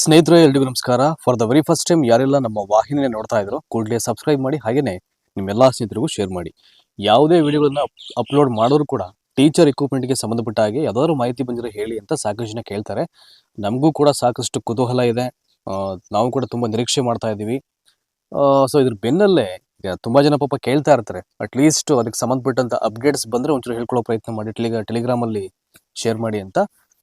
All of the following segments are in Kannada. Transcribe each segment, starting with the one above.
ಸ್ನೇಹಿತರೆ, ಎಲ್ರಿಗೂ ನಮಸ್ಕಾರ. For the very first time ಯಾರೆಲ್ಲ ನಮ್ಮ ವಾಹಿನಿಯನ್ನು ನೋಡ್ತಾ ಇದ್ರು, ಕೂಡಲೇ ಸಬ್ಸ್ಕ್ರೈಬ್ ಮಾಡಿ, ಹಾಗೇನೆ ನಿಮ್ಮೆಲ್ಲ ಸ್ನೇಹಿತರಿಗೂ ಶೇರ್ ಮಾಡಿ. ಯಾವುದೇ ವಿಡಿಯೋಗಳನ್ನ ಅಪ್ಲೋಡ್ ಮಾಡೋರು ಕೂಡ ಟೀಚರ್ಗೆ ಸಂಬಂಧಪಟ್ಟ ಹಾಗೆ ಯಾವ್ದಾದ್ರು ಮಾಹಿತಿ ಬಂದಿರೋ ಹೇಳಿ ಅಂತ ಸಾಕಷ್ಟು ಕೇಳ್ತಾರೆ. ನಮಗೂ ಕೂಡ ಸಾಕಷ್ಟು ಕುತೂಹಲ ಇದೆ. ನಾವು ಕೂಡ ತುಂಬಾ ನಿರೀಕ್ಷೆ ಮಾಡ್ತಾ ಇದ್ದೀವಿ. ಸೊ ಇದ್ರ ಬೆನ್ನಲ್ಲೇ ತುಂಬಾ ಜನ ಪಾಪ ಕೇಳ್ತಾ ಇರ್ತಾರೆ. ಅಟ್ಲೀಸ್ಟ್ ಅದಕ್ಕೆ ಸಂಬಂಧಪಟ್ಟಂತ ಅಪ್ಡೇಟ್ಸ್ ಬಂದ್ರೆ ಒಂಚೂರು ಹೇಳ್ಕೊಳ್ಳೋ ಪ್ರಯತ್ನ ಮಾಡಿ ಟೆಲಿಗ ಟೆಲಿಗ್ರಾಮ್ ಅಲ್ಲಿ ಶೇರ್ ಮಾಡಿ ಅಂತ.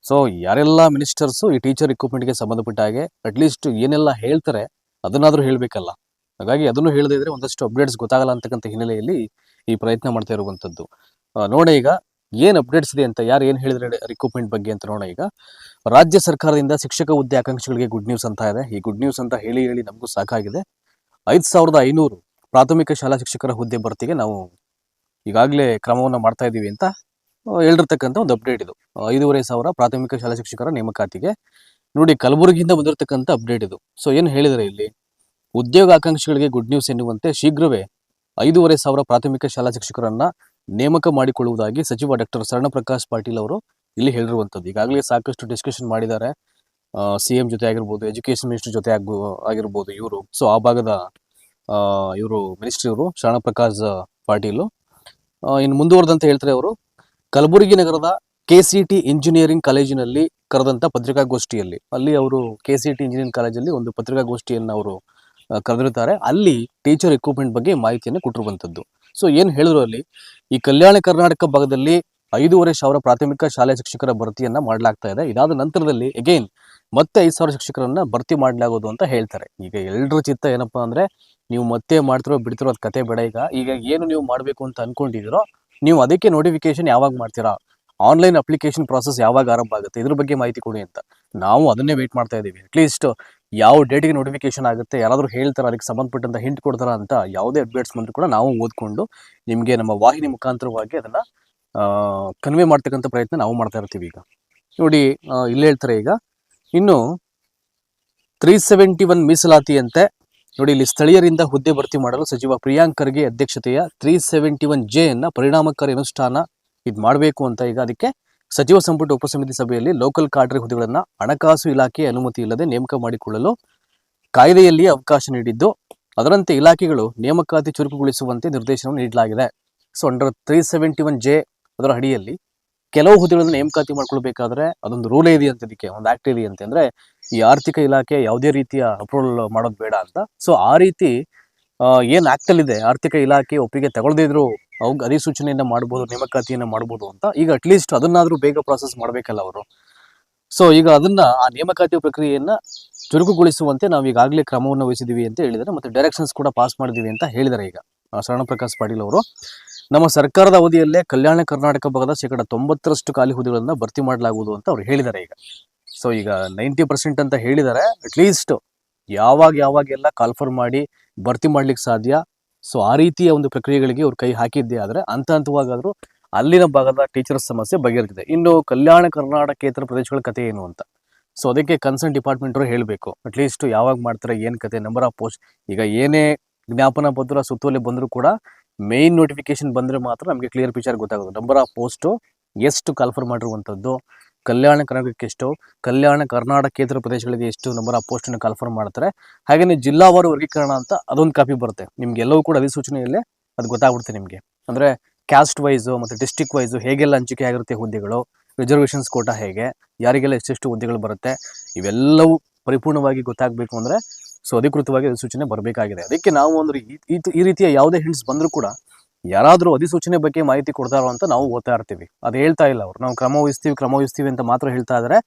ಸೊ ಯಾರೆಲ್ಲ ಮಿನಿಸ್ಟರ್ಸು ಈ ಟೀಚರ್ಗೆ ಸಂಬಂಧಪಟ್ಟ ಹಾಗೆ ಅಟ್ಲೀಸ್ಟ್ ಏನೆಲ್ಲ ಹೇಳ್ತಾರೆ ಅದನ್ನಾದರೂ ಹೇಳಬೇಕಲ್ಲ. ಹಾಗಾಗಿ ಅದನ್ನು ಹೇಳದೇ ಇದ್ರೆ ಒಂದಷ್ಟು ಅಪ್ಡೇಟ್ಸ್ ಗೊತ್ತಾಗಲ್ಲ ಅಂತಕ್ಕಂಥ ಹಿನ್ನೆಲೆಯಲ್ಲಿ ಈ ಪ್ರಯತ್ನ ಮಾಡ್ತಾ ಇರುವಂಥದ್ದು ನೋಡ ಈಗ ಏನ್ ಅಪ್ಡೇಟ್ಸ್ ಇದೆ ಅಂತ, ಯಾರು ಏನ್ ಹೇಳಿದ್ರೆ ರಿಕ್ರೂಟ್ಮೆಂಟ್ ಬಗ್ಗೆ ಅಂತ ನೋಡೋಣ ಈಗ. ರಾಜ್ಯ ಸರ್ಕಾರದಿಂದ ಶಿಕ್ಷಕ ಹುದ್ದೆ ಆಕಾಂಕ್ಷಿಗಳಿಗೆ ಗುಡ್ ನ್ಯೂಸ್ ಅಂತ ಇದೆ. ಈ ಗುಡ್ ನ್ಯೂಸ್ ಅಂತ ಹೇಳಿ ಹೇಳಿ ನಮಗೂ ಸಾಕಾಗಿದೆ. ಐದ್ ಸಾವಿರದ ಐನೂರು ಪ್ರಾಥಮಿಕ ಶಾಲಾ ಶಿಕ್ಷಕರ ಹುದ್ದೆ ಭರ್ತಿಗೆ ನಾವು ಈಗಾಗಲೇ ಕ್ರಮವನ್ನು ಮಾಡ್ತಾ ಇದ್ದೀವಿ ಅಂತ ಹೇಳಿರ್ತಕ್ಕಂಥ ಒಂದು ಅಪ್ಡೇಟ್ ಇದು. ಐದೂವರೆ ಸಾವಿರ ಪ್ರಾಥಮಿಕ ಶಾಲಾ ಶಿಕ್ಷಕರ ನೇಮಕಾತಿಗೆ ನೋಡಿ ಕಲಬುರಗಿಯಿಂದ ಬಂದಿರತಕ್ಕಂಥ ಅಪ್ಡೇಟ್ ಇದು. ಸೊ ಏನು ಹೇಳಿದರೆ ಇಲ್ಲಿ, ಉದ್ಯೋಗ ಆಕಾಂಕ್ಷಿಗಳಿಗೆ ಗುಡ್ ನ್ಯೂಸ್ ಎನ್ನುವಂತೆ ಶೀಘ್ರವೇ ಐದೂವರೆ ಸಾವಿರ ಪ್ರಾಥಮಿಕ ಶಾಲಾ ಶಿಕ್ಷಕರನ್ನ ನೇಮಕ ಮಾಡಿಕೊಳ್ಳುವುದಾಗಿ ಸಚಿವ ಡಾಕ್ಟರ್ ಶರಣಪ್ರಕಾಶ್ ಪಾಟೀಲ್ ಅವರು ಇಲ್ಲಿ ಹೇಳಿರುವಂಥದ್ದು. ಈಗಾಗಲೇ ಸಾಕಷ್ಟು ಡಿಸ್ಕಷನ್ ಮಾಡಿದ್ದಾರೆ. ಸಿ ಎಂ ಜೊತೆ ಆಗಿರ್ಬೋದು ಎಜುಕೇಶನ್ ಮಿನಿಸ್ಟರ್ ಜೊತೆ ಆಗ್ಬೋ ಆಗಿರ್ಬೋದು ಇವರು. ಸೊ ಆ ಭಾಗದ ಇವರು ಮಿನಿಸ್ಟ್ರಿ ಇವರು ಶರಣಪ್ರಕಾಶ್ ಪಾಟೀಲು. ಇನ್ನು ಮುಂದುವರೆದಂತೆ ಹೇಳ್ತಾರೆ ಅವರು ಕಲಬುರಗಿ ನಗರದ ಕೆ ಸಿ ಟಿ ಇಂಜಿನಿಯರಿಂಗ್ ಕಾಲೇಜಿನಲ್ಲಿ ಕರೆದಂತ ಪತ್ರಿಕಾಗೋಷ್ಠಿಯಲ್ಲಿ. ಅಲ್ಲಿ ಅವರು ಕೆ ಸಿ ಟಿ ಇಂಜಿನಿಯರಿಂಗ್ ಕಾಲೇಜಲ್ಲಿ ಒಂದು ಪತ್ರಿಕಾಗೋಷ್ಠಿಯನ್ನು ಅವರು ಕರೆದಿರ್ತಾರೆ ಅಲ್ಲಿ ಟೀಚರ್ ಎಕ್ವಿಪ್ಮೆಂಟ್ ಬಗ್ಗೆ ಮಾಹಿತಿಯನ್ನು ಕೊಟ್ಟಿರುವಂತದ್ದು. ಸೊ, ಏನ್ ಹೇಳಿದ್ರು ಅಲ್ಲಿ? ಈ ಕಲ್ಯಾಣ ಕರ್ನಾಟಕ ಭಾಗದಲ್ಲಿ ಐದೂವರೆ ಸಾವಿರ ಪ್ರಾಥಮಿಕ ಶಾಲೆ ಶಿಕ್ಷಕರ ಭರ್ತಿಯನ್ನ ಮಾಡಲಾಗ್ತಾ ಇದೆ. ಇದಾದ ನಂತರದಲ್ಲಿ ಅಗೈನ್ ಮತ್ತೆ ಐದು ಸಾವಿರ ಶಿಕ್ಷಕರನ್ನ ಭರ್ತಿ ಮಾಡಲಾಗೋದು ಅಂತ ಹೇಳ್ತಾರೆ. ಈಗ ಎಲ್ರ ಚಿತ್ತ ಏನಪ್ಪಾ ಅಂದ್ರೆ, ನೀವು ಮತ್ತೆ ಮಾಡ್ತಿರೋ ಬಿಡ್ತಿರೋ ಕತೆ ಬೇಡ ಈಗ. ಈಗ ಏನು ನೀವು ಮಾಡಬೇಕು ಅಂತ ಅನ್ಕೊಂಡಿದ್ದೀರೋ ನೀವು ಅದಕ್ಕೆ ನೋಟಿಫಿಕೇಶನ್ ಯಾವಾಗ ಮಾಡ್ತೀರಾ? ಆನ್ಲೈನ್ ಅಪ್ಲಿಕೇಶನ್ ಪ್ರಾಸೆಸ್ ಯಾವಾಗ ಆರಂಭ ಆಗುತ್ತೆ? ಇದ್ರ ಬಗ್ಗೆ ಮಾಹಿತಿ ಕೊಡಿ ಅಂತ. ನಾವು ಅದನ್ನೇ ವೇಟ್ ಮಾಡ್ತಾ ಇದ್ದೀವಿ. ಅಟ್ಲೀಸ್ಟ್ ಯಾವ ಡೇಟಿಗೆ ನೋಟಿಫಿಕೇಶನ್ ಆಗುತ್ತೆ, ಯಾರಾದರೂ ಹೇಳ್ತಾರೆ, ಅದಕ್ಕೆ ಸಂಬಂಧಪಟ್ಟಂತ ಹಿಂಟ್ ಕೊಡ್ತಾರ ಅಂತ ಯಾವುದೇ ಅಪ್ಡೇಟ್ಸ್ ಬಂದರೂ ಕೂಡ ನಾವು ಓದ್ಕೊಂಡು ನಿಮಗೆ ನಮ್ಮ ವಾಹಿನಿ ಮುಖಾಂತರವಾಗಿ ಅದನ್ನ ಕನ್ವೆ ಮಾಡ್ತಕ್ಕಂಥ ಪ್ರಯತ್ನ ನಾವು ಮಾಡ್ತಾ ಇರ್ತೀವಿ ಈಗ. ನೋಡಿ ಇಲ್ಲಿ ಹೇಳ್ತಾರೆ ಈಗ, ಇನ್ನು ತ್ರೀ ಸೆವೆಂಟಿ ಒನ್ ಮೀಸಲಾತಿ ಅಂತೆ ನೋಡಿ, ಇಲ್ಲಿ ಸ್ಥಳೀಯರಿಂದ ಹುದ್ದೆ ಭರ್ತಿ ಮಾಡಲು ಸಚಿವ ಪ್ರಿಯಾಂಕ್ ಖರ್ಗೆ ಅಧ್ಯಕ್ಷತೆಯ ತ್ರೀ ಸೆವೆಂಟಿ ಒನ್ ಜೆ ಅನ್ನ ಪರಿಣಾಮಕಾರಿ ಅನುಷ್ಠಾನ ಇದು ಮಾಡಬೇಕು ಅಂತ ಈಗ ಅದಕ್ಕೆ ಸಚಿವ ಸಂಪುಟ ಉಪಸಮಿತಿ ಸಭೆಯಲ್ಲಿ ಲೋಕಲ್ ಕಾಡ್ರಿ ಹುದ್ದೆಗಳನ್ನ ಹಣಕಾಸು ಇಲಾಖೆ ಅನುಮತಿ ಇಲ್ಲದೆ ನೇಮಕ ಮಾಡಿಕೊಳ್ಳಲು ಕಾಯ್ದೆಯಲ್ಲಿ ಅವಕಾಶ ನೀಡಿದ್ದು. ಅದರಂತೆ ಇಲಾಖೆಗಳು ನೇಮಕಾತಿ ಚುರುಕುಗೊಳಿಸುವಂತೆ ನಿರ್ದೇಶನ ನೀಡಲಾಗಿದೆ. So under three seventy one J ಅದರ ಅಡಿಯಲ್ಲಿ ಕೆಲವು ಹುದ್ದೆಗಳನ್ನ ನೇಮಕಾತಿ ಮಾಡ್ಕೊಳ್ಬೇಕಾದ್ರೆ ಅದೊಂದು ರೂಲ್ ಇದೆ ಅಂತ ಇದಕ್ಕೆ, ಒಂದು ಆಕ್ಟ್ ಇದೆ ಅಂತ. ಅಂದ್ರೆ ಈ ಆರ್ಥಿಕ ಇಲಾಖೆ ಯಾವುದೇ ರೀತಿಯ ಅಪ್ರೂವಲ್ ಮಾಡೋದು ಬೇಡ ಅಂತ. ಸೊ ಆ ರೀತಿ ಏನು ಇದೆ ಆರ್ಥಿಕ ಇಲಾಖೆ ಒಪ್ಪಿಗೆ ತಗೊಳ್ದೇ ಇದ್ರು ಅವ್ ಅಧಿಸೂಚನೆಯನ್ನ ಮಾಡ್ಬೋದು, ನೇಮಕಾತಿಯನ್ನ ಮಾಡ್ಬೋದು ಅಂತ. ಈಗ ಅಟ್ಲೀಸ್ಟ್ ಅದನ್ನಾದ್ರೂ ಬೇಗ ಪ್ರಾಸೆಸ್ ಮಾಡಬೇಕಲ್ಲ ಅವರು. ಸೊ ಈಗ ಅದನ್ನ, ಆ ನೇಮಕಾತಿ ಪ್ರಕ್ರಿಯೆಯನ್ನ ಚುರುಕುಗೊಳಿಸುವಂತೆ ನಾವು ಈಗಾಗಲೇ ಕ್ರಮವನ್ನು ವಹಿಸಿದ್ದೀವಿ ಅಂತ ಹೇಳಿದ್ದಾರೆ. ಮತ್ತೆ ಡೈರೆಕ್ಷನ್ಸ್ ಕೂಡ ಪಾಸ್ ಮಾಡಿದ್ದೀವಿ ಅಂತ ಹೇಳಿದ್ದಾರೆ ಈಗ. ಶರಣ ಪ್ರಕಾಶ್ ಪಾಟೀಲ್ ಅವರು. ನಮ್ಮ ಸರ್ಕಾರದ ಅವಧಿಯಲ್ಲೇ ಕಲ್ಯಾಣ ಕರ್ನಾಟಕ ಭಾಗದ ಶೇಕಡ ತೊಂಬತ್ತರಷ್ಟು ಖಾಲಿ ಹುದ್ದೆಗಳನ್ನ ಭರ್ತಿ ಮಾಡಲಾಗುವುದು ಅಂತ ಅವ್ರು ಹೇಳಿದ್ದಾರೆ ಈಗ. ಸೊ ಈಗ ನೈಂಟಿ ಪರ್ಸೆಂಟ್ ಅಂತ ಹೇಳಿದ್ದಾರೆ ಅಟ್ಲೀಸ್ಟ್ ಯಾವಾಗ ಯಾವಾಗೆಲ್ಲ ಕಾಲ್ಫರ್ ಮಾಡಿ ಭರ್ತಿ ಮಾಡ್ಲಿಕ್ಕೆ ಸಾಧ್ಯ? ಸೊ ಆ ರೀತಿಯ ಒಂದು ಪ್ರಕ್ರಿಯೆಗಳಿಗೆ ಅವ್ರು ಕೈ ಹಾಕಿದ್ದೆ ಆದ್ರೆ ಹಂತ ಹಂತವಾಗಾದ್ರೂ ಅಲ್ಲಿನ ಭಾಗದ ಟೀಚರ್ಸ್ ಸಮಸ್ಯೆ ಬಗೆಹರಿದಿದೆ ಇನ್ನು ಕಲ್ಯಾಣ ಕರ್ನಾಟಕೇತರ ಪ್ರದೇಶಗಳ ಕತೆ ಏನು ಅಂತ? ಸೊ ಅದಕ್ಕೆ ಕನ್ಸರ್ನ್ ಡಿಪಾರ್ಟ್ಮೆಂಟ್ ಅವರು ಹೇಳಬೇಕು. ಅಟ್ಲೀಸ್ಟ್ ಯಾವಾಗ ಮಾಡ್ತಾರೆ, ಏನು ಕತೆ ನಂಬರ್ ಆಫ್ ಪೋಸ್ಟ್ ಈಗ ಏನೇ ಜ್ಞಾಪನ ಪತ್ರ ಸುತ್ತೋಲೆ ಬಂದರೂ ಕೂಡ ಮೇನ್ ನೋಟಿಫಿಕೇಶನ್ ಬಂದ್ರೆ ಮಾತ್ರ ನಮಗೆ ಕ್ಲಿಯರ್ ಪಿಚರ್ ಗೊತ್ತಾಗೋದು ನಂಬರ್ ಆಫ್ ಪೋಸ್ಟು ಎಷ್ಟು ಕಾಲ್ಫರ್ ಮಾಡಿರುವಂಥದ್ದು ಕಲ್ಯಾಣ ಕರ್ನಾಟಕಕ್ಕೆ ಎಷ್ಟು, ಕಲ್ಯಾಣ ಕರ್ನಾಟಕೇತರ ಪ್ರದೇಶಗಳಿಗೆ ಎಷ್ಟು ನಂಬರ್ ಆಫ್ ಪೋಸ್ಟ್ ಕಾಲ್ಫರ್ ಮಾಡ್ತಾರೆ. ಹಾಗೇನೆ ಜಿಲ್ಲಾವಾರು ವರ್ಗೀಕರಣ ಅಂತ ಅದೊಂದು ಕಾಪಿ ಬರುತ್ತೆ. ನಿಮ್ಗೆ ಎಲ್ಲವೂ ಕೂಡ ಅಧಿಸೂಚನೆಯಲ್ಲೇ ಅದು ಗೊತ್ತಾಗ್ಬಿಡುತ್ತೆ ನಿಮಗೆ. ಅಂದ್ರೆ ಕ್ಯಾಸ್ಟ್ ವೈಸು ಮತ್ತೆ ಡಿಸ್ಟಿಕ್ ವೈಸು ಹೇಗೆಲ್ಲ ಹಂಚಿಕೆ ಆಗಿರುತ್ತೆ ಹುದ್ದೆಗಳು ರಿಸರ್ವೇಷನ್ಸ್ ಕೋಟ ಹೇಗೆ, ಯಾರಿಗೆಲ್ಲ ಎಷ್ಟೆಷ್ಟು ಹುದ್ದೆಗಳು ಬರುತ್ತೆ, ಇವೆಲ್ಲವೂ ಪರಿಪೂರ್ಣವಾಗಿ ಗೊತ್ತಾಗಬೇಕು ಅಂದ್ರೆ ಸೊ ಅಧಿಕೃತವಾಗಿ ಅಧಿಸೂಚನೆ ಬರಬೇಕಾಗಿದೆ. ಅದಕ್ಕೆ ನಾವು ಅಂದ್ರೆ ಈ- ರೀತಿಯ ಯಾವುದೇ ಹಿಂಟ್ಸ್ ಬಂದರೂ ಕೂಡ ಯಾರಾದರೂ ಅಧಿಸೂಚನೆ ಬಗ್ಗೆ ಮಾಹಿತಿ ಕೊಡ್ತಾರೋ ಅಂತ ನಾವು ಓದ್ತಾ ಇರ್ತೀವಿ. ಅದು ಹೇಳ್ತಾ ಇಲ್ಲ ಅವ್ರು. ನಾವು ಕ್ರಮ ವಹಿಸ್ತೀವಿ ಕ್ರಮ ವಹಿಸ್ತೀವಿ ಅಂತ ಮಾತ್ರ ಹೇಳ್ತಾ ಇದ್ದಾರೆ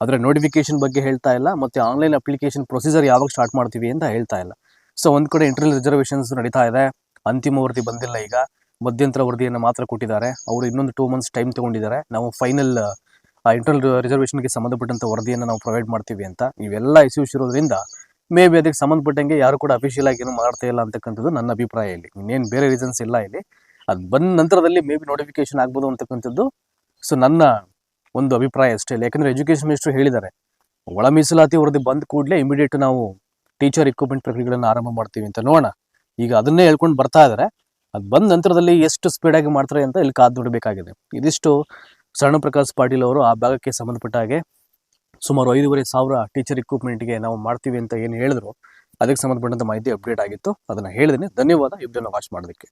ಅದರ ನೋಟಿಫಿಕೇಶನ್ ಬಗ್ಗೆ ಹೇಳ್ತಾ ಇಲ್ಲ ಮತ್ತೆ ಆನ್ಲೈನ್ ಅಪ್ಲಿಕೇಶನ್ ಪ್ರೊಸೀಜರ್ ಯಾವಾಗ ಸ್ಟಾರ್ಟ್ ಮಾಡ್ತೀವಿ ಅಂತ ಹೇಳ್ತಾ ಇಲ್ಲ. ಸೊ ಒಂದ್ ಕಡೆ ಇಂಟರ್ನಲ್ ರಿಸರ್ವೇಷನ್ಸ್ ನಡೀತಾ ಇದೆ. ಅಂತಿಮ ವರದಿ ಬಂದಿಲ್ಲ ಈಗ. ಮಧ್ಯಂತರ ವರದಿಯನ್ನು ಮಾತ್ರ ಕೊಟ್ಟಿದ್ದಾರೆ. ಅವರು ಇನ್ನೊಂದು ಟೂ ಮಂತ್ಸ್ ಟೈಮ್ ತಗೊಂಡಿದ್ದಾರೆ. ನಾವು ಫೈನಲ್ ಇಂಟರ್ನಲ್ ರಿಸರ್ವೇಷನ್ಗೆ ಸಂಬಂಧಪಟ್ಟಂತ ವರದಿಯನ್ನು ನಾವು ಪ್ರೊವೈಡ್ ಮಾಡ್ತೀವಿ ಅಂತ. ಇವೆಲ್ಲ ಇಶ್ಯೂಸ್ ಇರೋದ್ರಿಂದ ಮೇ ಬಿ ಅದಕ್ಕೆ ಸಂಬಂಧಪಟ್ಟಂಗೆ ಯಾರು ಕೂಡ ಅಫಿಷಿಯಲ್ ಆಗಿ ಏನು ಮಾಡ್ತಾ ಇಲ್ಲ ಅಂತಕ್ಕಂಥದ್ದು ನನ್ನ ಅಭಿಪ್ರಾಯ ಇಲ್ಲಿ. ಇನ್ನೇನು ಬೇರೆ ರೀಸನ್ಸ್ ಇಲ್ಲ ಇಲ್ಲಿ. ಅದು ಬಂದ ನಂತರದಲ್ಲಿ ಮೇ ಬಿ ನೋಟಿಫಿಕೇಶನ್ ಆಗ್ಬೋದು ಅಂತಕ್ಕಂಥದ್ದು ಸೊ ನನ್ನ ಒಂದು ಅಭಿಪ್ರಾಯ ಅಷ್ಟೇ ಇಲ್ಲ. ಯಾಕಂದರೆ ಎಜುಕೇಷನ್ ಮಿನಿಸ್ಟರ್ ಹೇಳಿದ್ದಾರೆ, ಒಳ ಮೀಸಲಾತಿ ವರದಿ ಬಂದ ಕೂಡಲೇ ಇಮಿಡಿಯೇಟ್ ನಾವು ಟೀಚರ್ ಇಕ್ವಿಪ್ಮೆಂಟ್ ಪ್ರಕ್ರಿಯೆಗಳನ್ನು ಆರಂಭ ಮಾಡ್ತೀವಿ ಅಂತ ನೋಡೋಣ. ಈಗ ಅದನ್ನೇ ಹೇಳ್ಕೊಂಡು ಬರ್ತಾ ಇದ್ದಾರೆ ಅದು ಬಂದ ನಂತರದಲ್ಲಿ ಎಷ್ಟು ಸ್ಪೀಡಾಗಿ ಮಾಡ್ತಾರೆ ಅಂತ ಇಲ್ಲಿ ಕಾದು ನೋಡಬೇಕಾಗಿದೆ. ಇದಿಷ್ಟು ಸರಣು ಪ್ರಕಾಶ್ ಪಾಟೀಲ್ ಅವರು ಆ ಭಾಗಕ್ಕೆ ಸಂಬಂಧಪಟ್ಟ ಹಾಗೆ ಸುಮಾರು ಐದೂವರೆ ಸಾವಿರ ಟೀಚರ್ ಇಕ್ವಿಪ್ಮೆಂಟ್ಗೆ ನಾವು ಮಾಡ್ತೀವಿ ಅಂತ ಏನು ಹೇಳಿದ್ರು, ಅದಕ್ಕೆ ಸಂಬಂಧಪಟ್ಟಂತ ಮಾಹಿತಿ ಅಪ್ಡೇಟ್ ಆಗಿತ್ತು. ಅದನ್ನ ಹೇಳಿದ್ದೀನಿ ಧನ್ಯವಾದ. ಇಬ್ಬರನ್ನು ವಾಚ್ ಮಾಡೋದಕ್ಕೆ